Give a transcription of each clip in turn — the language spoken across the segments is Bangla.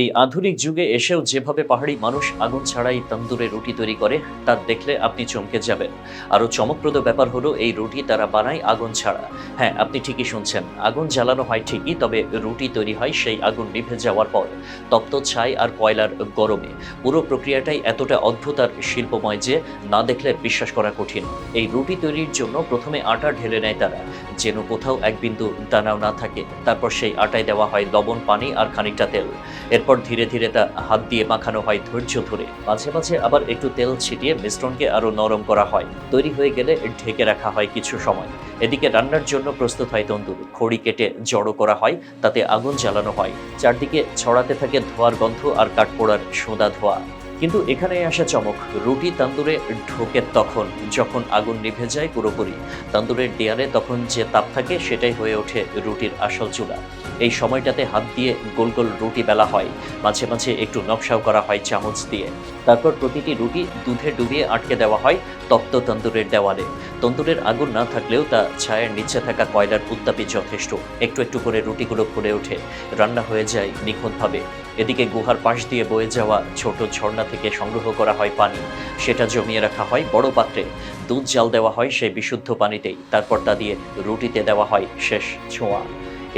এই আধুনিক যুগে এসেও যেভাবে পাহাড়ি মানুষ আগুন ছাড়াই তন্দুরে রুটি তৈরি করে, তা দেখলে আপনি চমকে যাবেন। আরও চমকপ্রদ ব্যাপার হলো, এই রুটি তারা বানায় আগুন ছাড়া। হ্যাঁ আপনি ঠিকই শুনছেন, আগুন জ্বালানো হয় ঠিকই, তবে রুটি তৈরি হয় সেই আগুন নিভে যাওয়ার পর, তপ্ত ছাই আর কয়লার গরমে। পুরো প্রক্রিয়াটাই এতটা অদ্ভুত আর শিল্পময় যে, না দেখলে বিশ্বাস করা কঠিন। এই রুটি তৈরির জন্য প্রথমে আটা ঢেলে নেয় তারা, যেন কোথাও এক বিন্দু দানাও না থাকে। তারপর সেই আটায় দেওয়া হয় লবণ, পানি আর খানিকটা তেল। এরপর ধীরে ধীরে তা হাত দিয়ে মাখানো হয় ধৈর্য ধরে। মাঝে মাঝে আবার একটু তেল ছিটিয়ে মিশ্রণকে আরও নরম করা হয়। তৈরি হয়ে গেলে ঢেকে রাখা হয় কিছু সময়। এদিকে রান্নার জন্য প্রস্তুত হয় তন্দুর। খড়ি কেটে জড়ো করা হয়, তাতে আগুন জ্বালানো হয়। চারদিকে ছড়াতে থাকে ধোয়ার গন্ধ আর কাঠপোড়ার সোঁদা ধোয়া। কিন্তু এখানে আসা চমক। রুটি তান্দুরে ঢোকে তখন, যখন আগুন নিভে যায় পুরোপুরি। তান্দুরের দেয়ালে তখন যে তাপ থাকে, সেটাই হয়ে ওঠে রুটির আসল চুলা এই সময়টাতে হাত দিয়ে গোল গোল রুটি বেলা হয়। মাঝে মাঝে একটু নকশাও করা হয় চামচ দিয়ে। তারপর প্রতিটি রুটি দুধে ডুবিয়ে আটকে দেওয়া হয় তপ্ত তান্দুরের দেওয়ালে। তন্দুরের আগুন না থাকলেও তা ছায়ের নিচে থাকা কয়লার উত্তাপে যথেষ্ট। একটু একটু করে রুটিগুলো ফুলে ওঠে। রান্না হয়ে যায় নিখুঁতভাবে। এদিকে গুহার পাশ দিয়ে বয়ে যাওয়া ছোট ঝর্ণা থেকে সংগ্রহ করা হয় পানি। সেটা জমিয়ে রাখা হয় বড় পাত্রে। দুধ জাল দেওয়া হয় সেই বিশুদ্ধ পানিতেই। তারপর তা দিয়ে রুটিতে দেওয়া হয় শেষ ছোঁয়া।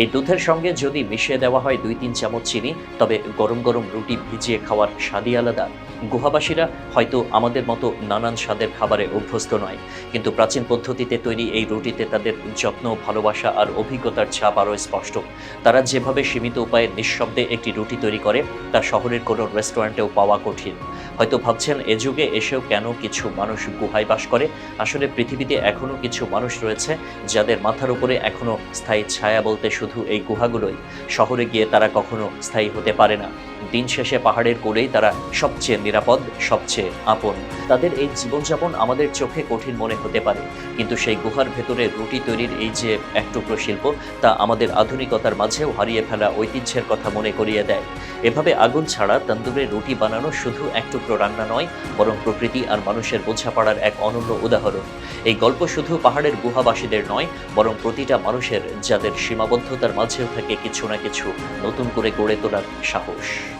এই দুধের সঙ্গে যদি মিশিয়ে দেওয়া হয় দুই তিন চামচ চিনি, তবে গরম গরম রুটি ভিজিয়ে খাওয়ার স্বাদই আলাদা। গুহাবাসীরা হয়তো আমাদের মতো নানান স্বাদের খাবারে অভ্যস্ত নয়, কিন্তু প্রাচীন পদ্ধতিতে তৈরি এই রুটিতে তাদের যত্ন, ভালোবাসা আর অভিজ্ঞতার ছাপ আরও স্পষ্ট। তারা যেভাবে সীমিত উপায়ে নিঃশব্দে একটি রুটি তৈরি করে, তা শহরের কোনো রেস্টুরেন্টেও পাওয়া কঠিন। হয়তো ভাবছেন, এ যুগে এসেও কেন কিছু মানুষ গুহায় বাস করে? আসলে পৃথিবীতে এখনও কিছু মানুষ রয়েছে যাদের মাথার উপরে এখনও স্থায়ী ছায়া বলতে শুধু এই গুহাগুলোই। শহরে গিয়ে তারা কখনো স্থায়ী হতে পারে না। দিন শেষে পাহাড়ের কোলেই তারা সবচেয়ে নিরাপদ, সবচেয়ে আপন। তাদের এই জীবনযাপন আমাদের চোখে কঠিন মনে হতে পারে। কিন্তু সেই গুহার ভেতরে রুটি তৈরির এই যে এক টুকরো শিল্প, তা আমাদের আধুনিকতার মাঝেও হারিয়ে ফেলা ঐতিহ্যের কথা মনে করিয়ে দেয়। এভাবে আগুন ছাড়া তন্দুরে রুটি বানানো শুধু এক টুকরো রান্না নয়, বরং প্রকৃতি আর মানুষের বোঝাপড়ার এক অনন্য উদাহরণ। এই গল্প শুধু পাহাড়ের গুহাবাসীদের নয়, বরং প্রতিটা মানুষের, যাদের সীমাবদ্ধতার মাঝেও থাকে কিছু না কিছু নতুন করে গড়ে তোলার সাহস।